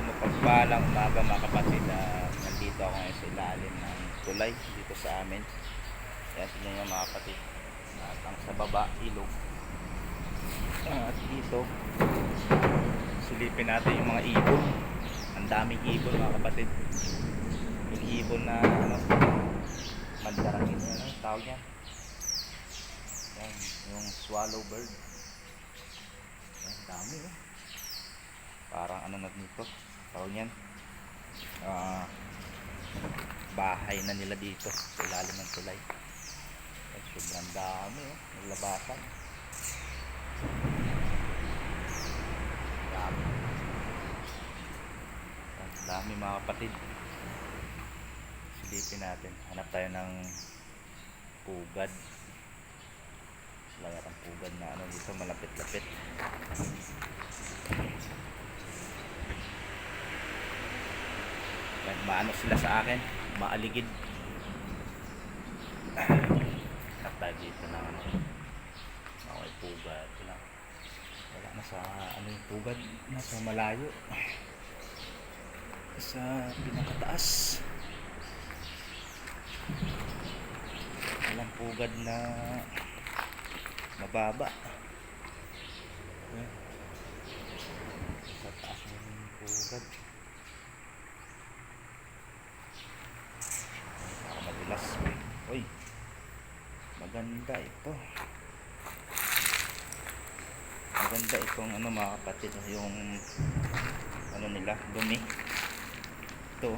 mapagpalang umaga mga kapatid. Ah, nandito ako ngayon sa ilalim ng tulay dito sa amin. Yan, tingnan nyo mga kapatid. At ang sa baba, ilog. At dito, silipin natin yung mga ibon. Ang daming ibon mga kapatid. Yung ibon na ano, mandarangin ano, tawag yan. Yan, yung swallow bird. Yan, dami oh. Parang ano na dito, tawag yan. Ah, bahay na nila dito sa ilalim ng tulay. Ay, sobrang dami oh, naglabasan. Dami. Ang dami mga kapatid. Silipin natin. Hanap tayo ng pugad. Wala yatang pugad na ano dito malapit-lapit. Maano sila sa akin. Maaligid. Hanap tayo dito ng ano. Okay, pugad. Wala. Wala na sa ano yung pugad. Nasa malayo. Sa pinakataas. Walang pugad na mababa. Sa taas ng pugad. Maganda ito. Maganda itong ano mga kapatid. Yung ano nila, dumi. Ito.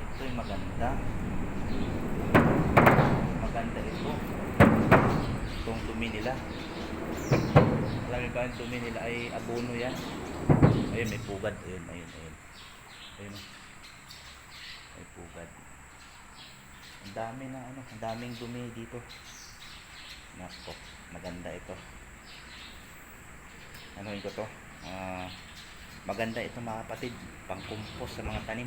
Ito yung maganda. Maganda ito. Itong dumi nila. Niyo ba yung dumi nila ay abono yan? Ayun, may pugad. Ayun, ayun, ayun. Ayun. oh. May pugad. Ang dami na ano, ang daming dumi dito. Nako, maganda ito. Ano ko to? Ah, maganda ito mga kapatid. Pangkumpos sa mga tanim.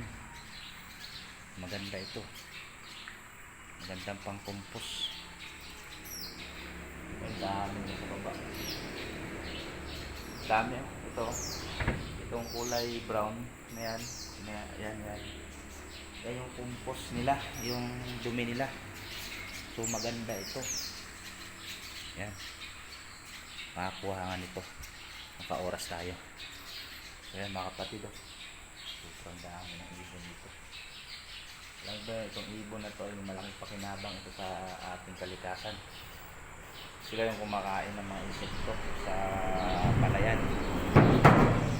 Maganda ito. Magandang pangkumpos. Ang dami sa baba. Dami oh. Ito. Itong kulay brown na yan. Na, yan, yan. Yan yung compost nila. Yung dumi nila. So maganda ito. Yan. Makakuha nga nito. Maka-oras tayo. So yan mga kapatid oh. Sobrang dami ng ibon dito. Alam ba, itong ibon na to ay malaking pakinabang ito sa ating kalikasan. Sila yung kumakain ng mga insekto sa palayan.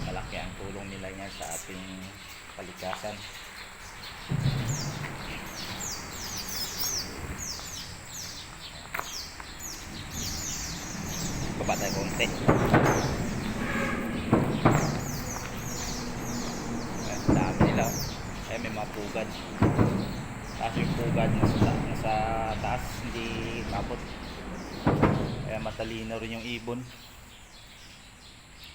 Malaki ang tulong nila yan sa ating kalikasan. Konti. Ayan, dami nila. oh. Ay, may mga pugad. Taas yung pugad nasa, nasa taas, hindi kapot. Kaya matalino rin yung ibon.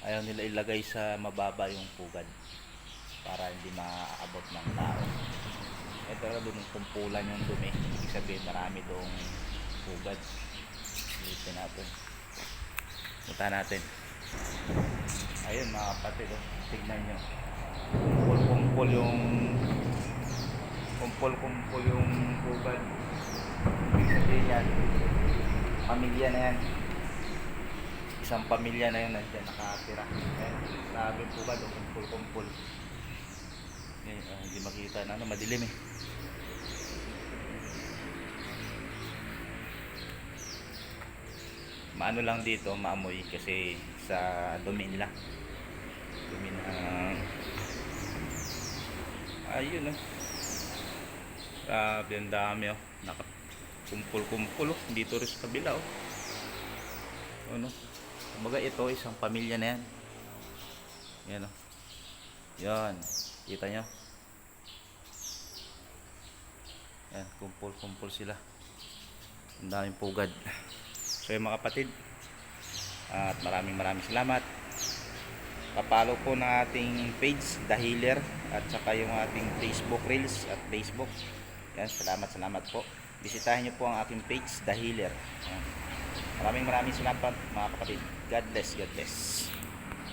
Ayaw nila ilagay sa mababa yung pugad para hindi maaabot ng tao. Na doon kumpulan yung dumi. Ibig sabihin marami doong pugad. Ilipin natin. Punta natin. Ayun mga kapatid, oh. tignan nyo. Kumpul-kumpul yung kumpul-kumpul yung. Ibig sabihin yan, pamilya na yan. Isang pamilya na yun nandiyan nakatira. Ayan, sabi pugad, oh, kumpul-kumpul. Eh, hindi makita na ano, madilim eh. Maano lang dito, maamoy kasi sa dumi nila. Dumi na ayun oh. Grabe ang dami oh. Naka kumpul-kumpul oh. Dito rin sa kabila oh. Ano? Kumbaga ito isang pamilya na yan. Yan oh. Yan. Kita nyo? Yan, kumpul-kumpul sila. Ang daming pugad. So yung mga kapatid, at maraming maraming salamat. Papalo po ng ating page, The Healer, at saka yung ating Facebook Reels at Facebook. Yan, salamat, salamat po. Bisitahin niyo po ang aking page, The Healer. Maraming maraming salamat mga kapatid. God bless, God bless.